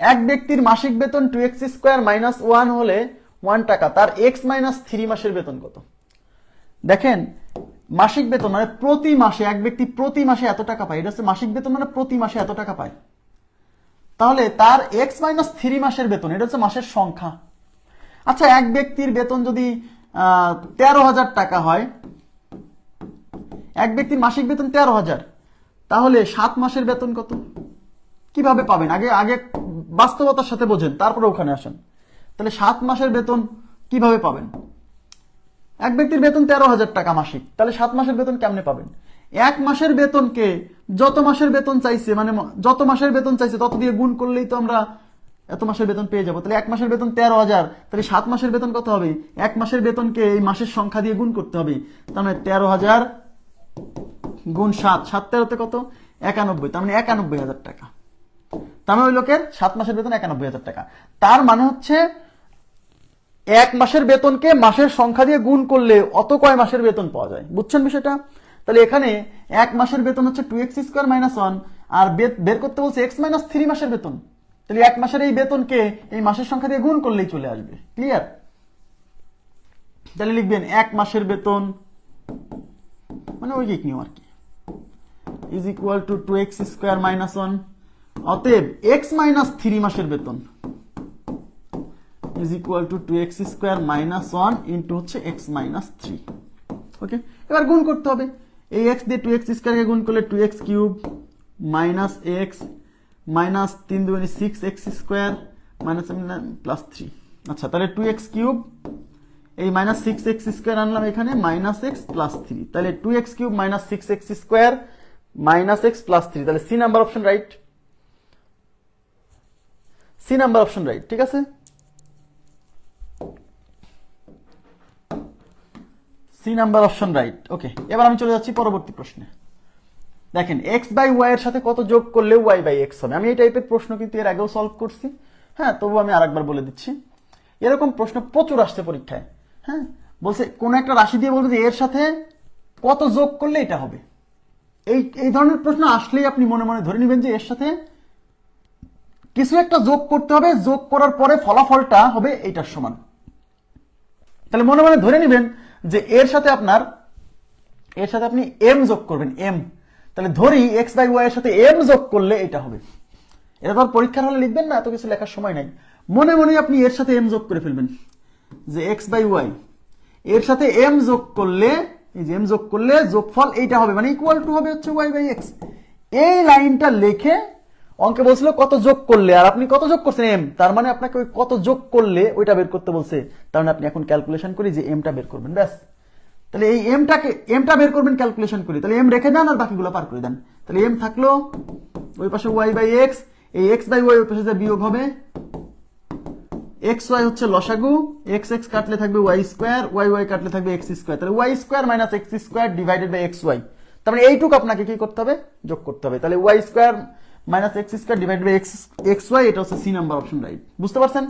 এক ব্যক্তির মাসিক বেতন two x square minus one হলে ওয়ান টাকা, তার এক্স মাইনাস থ্রি মাসের বেতন কত? দেখেন, মাসিক বেতন মানে প্রতি মাসে, এক ব্যক্তি প্রতি মাসে এত টাকা পায়। এটা হচ্ছে মাসিক বেতন মানে প্রতি মাসে এত টাকা পায়। তাহলে তার এক্স মাইনাস থ্রি মাসের বেতন, এটা হচ্ছে মাসের সংখ্যা। আচ্ছা এক ব্যক্তির বেতন যদি তেরো হাজার টাকা হয়, এক ব্যক্তির মাসিক বেতন তেরো হাজার, তাহলে সাত মাসের বেতন কত? কীভাবে পাবেন? আগে আগে বাস্তবতার সাথে বোঝেন, তারপরে ওখানে আসেন। তাহলে সাত মাসের বেতন কীভাবে পাবেন? এক ব্যক্তির বেতন তেরো হাজার টাকা মাসিক। তাহলে সাত মাসের বেতন কেমনে পাবেন? এক মাসের বেতনকে যত মাসের বেতন চাইছে মানে যত মাসের বেতন চাইছে, তত দিয়ে গুণ করলেই তো আমরা এত মাসের বেতন পেয়ে যাব। তাহলে এক মাসের বেতন তেরো হাজার, তাহলে সাত মাসের বেতন কত হবে? এক মাসের বেতনকে এই মাসের সংখ্যা দিয়ে গুণ করতে হবে। তার মানে তেরো হাজার গুণ সাত সাত তেরোতে কত? একানব্বই, তার মানে একানব্বই হাজার টাকা। তার ওই লোকের সাত মাসের বেতন একানব্বই হাজার টাকা। তার মানে হচ্ছে এক মাসের বেতনকে মাসের সংখ্যা দিয়ে গুণ করলে অত কয় মাসের বেতন পাওয়া যায়? বুঝছেন বিষয়টা? তাহলে এখানে এক মাসের বেতন হচ্ছে two x square minus one আর বের করতে বলছে এক্স মাইনাস থ্রি মাসের বেতন। তাহলে এক মাসের এই বেতনকে এই মাসের সংখ্যা দিয়ে গুণ করলেই চলে আসবে। ক্লিয়ার তাহলে লিখবেন এক মাসের বেতন মানে ওই নিয়ম আর কি। Is equal to two x square minus one অতএব এক্স মাইনাস থ্রি মাসের বেতন। Is equal to two x square minus one into হচ্ছে এক্স মাইনাস থ্রি ওকে এবার গুণ করতে হবে। এই এক্স দিয়ে টু এক্স স্কোয়ারকে গুণ করলে two x cube minus x minus তিন দুগুণে six x square minus plus three আচ্ছা তাহলে টু এক্স কিউব এই মাইনাস সিক্স এক্স স্কোয়ার আনলাম এখানে মাইনাস এক্স প্লাস থ্রি তাহলে two x cube minus six x square minus x plus three তাহলে C number option right C number option right ঠিক আছে? C number option right okay এবার আমি চলে যাচ্ছি পরবর্তী প্রশ্নে। দেখেন এক্স বাই ওয়াই এর সাথে কত যোগ করলে ওয়াই বাই এক্স হবে। আমি এই টাইপের প্রশ্ন কিন্তু এর আগেও সলভ করছি। হ্যাঁ তবু আমি আরেকবার বলে দিচ্ছি। এরকম প্রশ্ন প্রচুর আসছে পরীক্ষায়। হ্যাঁ বলছে কোন একটা রাশি দিয়ে বলবে যে এর সাথে কত যোগ করলে এটা হবে। এই এই ধরনের প্রশ্ন আসলেই আপনি মনে মনে ধরে নেবেন যে এর সাথে কিছু একটা যোগ করতে হবে, যোগ করার পরে ফলাফলটা হবে এইটার সমান। তাহলে মনে মনে ধরে নেবেন যে এর সাথে আপনার, এর সাথে আপনি এম যোগ করবেন এম তাহলে ধরি এক্স বাই ওয়াই এর সাথে এম যোগ করলে এটা হবে। এটা তো পরীক্ষার হলে লিখবেন না, এত কিছু লেখার সময় নাই। মনে মনে আপনি এর সাথে এম যোগ করে ফেলবেন, যে এক্স বাই ওয়াই এর সাথে এম যোগ করলে, এই যে এম যোগ করলে যোগফল এইটা হবে মানে ইকুয়াল টু হবে হচ্ছে ওয়াই বাই এক্স এই লাইনটা লিখে অঙ্কে বলছিল, কত যোগ করলে? আর আপনি কত যোগ করছেন এম তার মানে আপনাকে ওই কত যোগ করলে ওইটা বের করতে বলছে। তার মানে আপনি এখন ক্যালকুলেশন করি যে এমটা বের করবেন, ব্যাস। তাহলে এই এমটাকে এমটা বের করবেন ক্যালকুলেশন করি। তাহলে এম রেখে দেন আর বাকিগুলো পার করে দেন। তাহলে এম থাকল ওই পাশে ওয়াই বাই এক্স এই এক্স বাই ওয়াই ওই পাশে যা বিয়োগ হবে এক্স ওয়াই হচ্ছে লসাগু এক্স এক্স কাটলে থাকবে ওয়াই স্কোয়ার ওয়াই ওয়াই কাটলে থাকবে এক্স স্কোয়ার তাহলে y square minus x square divided by x y তার মানে এইটুকু আপনাকে কি করতে হবে? যোগ করতে হবে। তাহলে y square minus x square divide by x x y এটা হচ্ছে সি নাম্বার অপশন রাইট বুঝতে পারছেন?